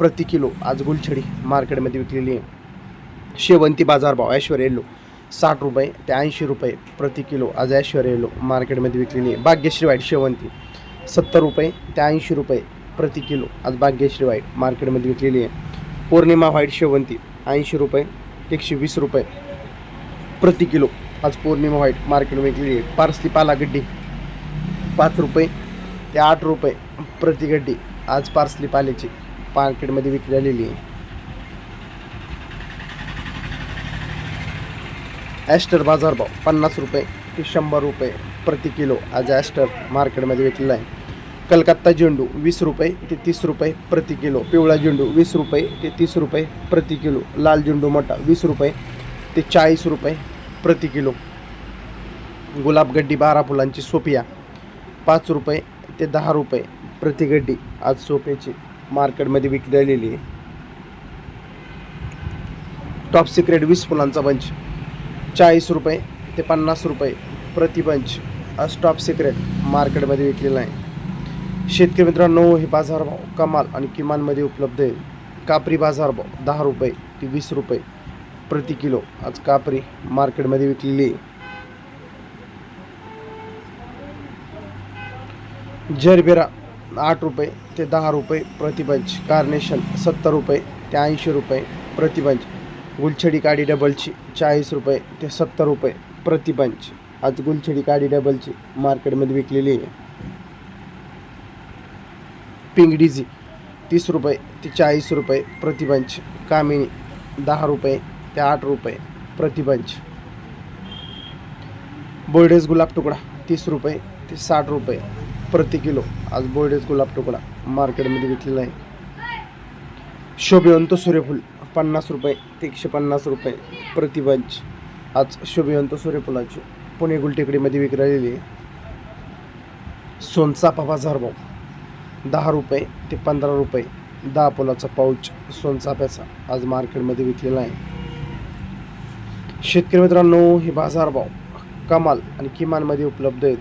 प्रति किलो आज गुलछडी मार्केटमध्ये विकलेली आहे. शेवंती बाजारभाव ऐश्वर्य येलो साठ रुपये ते ऐंशी रुपये प्रति किलो आज ऐश्वर्य येलो मार्केटमध्ये विकलेली आहे. भाग्यश्री वाईट शेवंती सत्तर रुपये ते ऐंशी रुपये प्रति किलो आज भाग्यश्री वाईट मार्केटमध्ये विकलेली आहे. पौर्णिमा व्हाईट शेवंती ऐंशी रुपये एकशे वीस रुपये प्रति किलो आज पौर्णिमा व्हाईट मार्केटमध्ये विकलेली आहे. पार्सली पाला गड्डी पाच रुपये ते आठ रुपये प्रति गड्डी आज पार्सली पाल्याची मार्केटमध्ये विक्री आलेली आहे ॲस्टर बाजारभाव पन्नास रुपये ते शंभर रुपये प्रति किलो आज ॲस्टर मार्केटमध्ये विकलेला आहे. कलकत्ता झेंडू वीस रुपये ते तीस रुपये प्रति किलो पिवळा झेंडू वीस रुपये ते तीस रुपये प्रति किलो लाल झेंडू मोठा वीस रुपये ते चाळीस रुपये प्रति किलो. गुलाबगड्डी बारा फुलांची सोपिया पाच रुपये ते दहा रुपये प्रति गड्डी आज सोप्याची मार्केटमध्ये विकलेली आलेली आहे. टॉप सिक्रेट वीस फुलांचा बंच चाळीस रुपये ते पन्नास रुपये प्रति बंच आज टॉप सिक्रेट मार्केटमध्ये विकलेला आहे. शेतकरी मित्रांनो हे बाजारभाव कमाल आणि किमानमध्ये उपलब्ध आहे. कापरी बाजारभाव दहा रुपये ते वीस रुपये प्रति किलो आज कापरी मार्केटमध्ये विकलेली आहे. जरबेरा आठ रुपये ते दहा रुपये प्रति बंच कार्नेशन सत्तर रुपये ते ऐंशी रुपये प्रति बंच गुलछडी काडी डबलची चाळीस रुपये ते सत्तर रुपये प्रति बंच आज गुलछडी काडी डबलची मार्केटमध्ये विकलेली आहे. पिंक डिझी तीस रुपये ते चाळीस रुपये प्रति बंच कामिनी दहा रुपये ते आठ रुपये प्रति बंच बोर्डेस गुलाब तुकडा तीस रुपये ते साठ रुपये प्रति किलो. आज बोर्डेज गुलाब तुकडा मार्केटमध्ये विकलेला आहे. शोभिवंत सूर्यफूल पन्नास रुपये एकशे पन्नास रुपये प्रतिबंच आज शोभिवंत सूर्यफुलाची पुणे गुलटेकडीमध्ये विक्री आलेली आहे सोनचाफा बाजारभाव दहा रुपये ते पंधरा रुपये दहा फुलाचा पाऊच सोनचाफ्याचा आज मार्केटमध्ये विकलेला आहे. शेतकरी मित्रांनो हे बाजारभाव कमाल आणि किमानमध्ये उपलब्ध आहेत.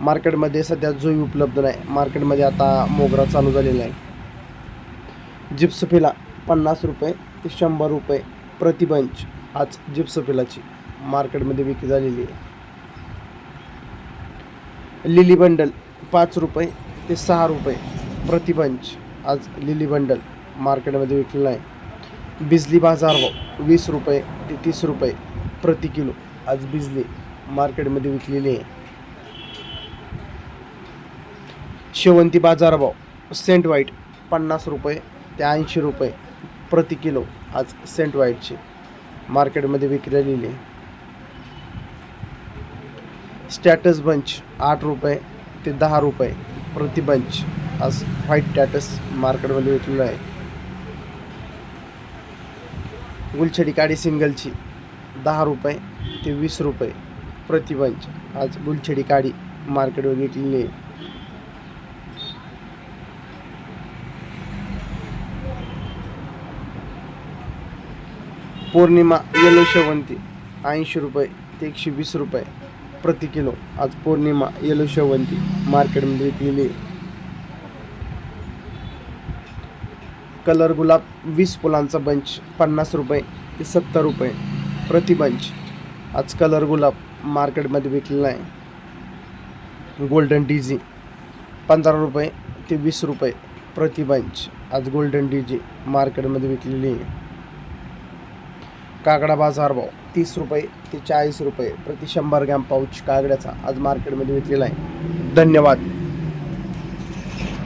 मार्केटमध्ये सध्या जुई उपलब्ध नाही. मार्केटमध्ये आता मोगरा चालू झालेला आहे. जिप्सफिला पन्नास रुपये ते शंभर रुपये प्रतिबंच आज जिप्सफिलाची मार्केटमध्ये विक्री झालेली आहे. लिली बंडल पाच रुपये ते सहा रुपये प्रतिबंच आज लिली बंडल मार्केटमध्ये विकलेला आहे बिजली बाजार वीस रुपये ते तीस रुपये प्रति किलो आज बिजली मार्केटमध्ये विकलेली आहे. शेवंती बाजारभाव सेंट वाईट पन्नास रुपये ते ऐंशी रुपये प्रति किलो आज सेंट वाईटचे मार्केटमध्ये विक्री आलेली आहे स्टॅटस बंच आठ रुपये ते दहा रुपये प्रति बंच आज व्हाईट टॅटस मार्केटमध्ये विकलेलं आहे. गुलछडी काडी सिंगलची दहा रुपये ते वीस रुपये प्रति बंच आज गुलछडी काडी मार्केटवर विकलेली आहे. पौर्णिमा येलो शेवंती ऐंशी रुपये ते एकशे वीस रुपये प्रति किलो. आज पौर्णिमा येलो शेवंती मार्केटमध्ये विकलेली आहे कलर गुलाब वीस फुलांचा बंच पन्नास रुपये ते सत्तर रुपये प्रति बंच आज कलर गुलाब मार्केटमध्ये विकलेला आहे गोल्डन डीजी पंधरा रुपये ते वीस रुपये प्रति बंच आज गोल्डन डीजी मार्केटमध्ये विकलेली आहे. काकडा बाजार भाव तीस रुपये ते चाळीस रुपये प्रति शंभर ग्रॅम पाऊच कागड्याचा आज मार्केटमध्ये विकलेला आहे. धन्यवाद.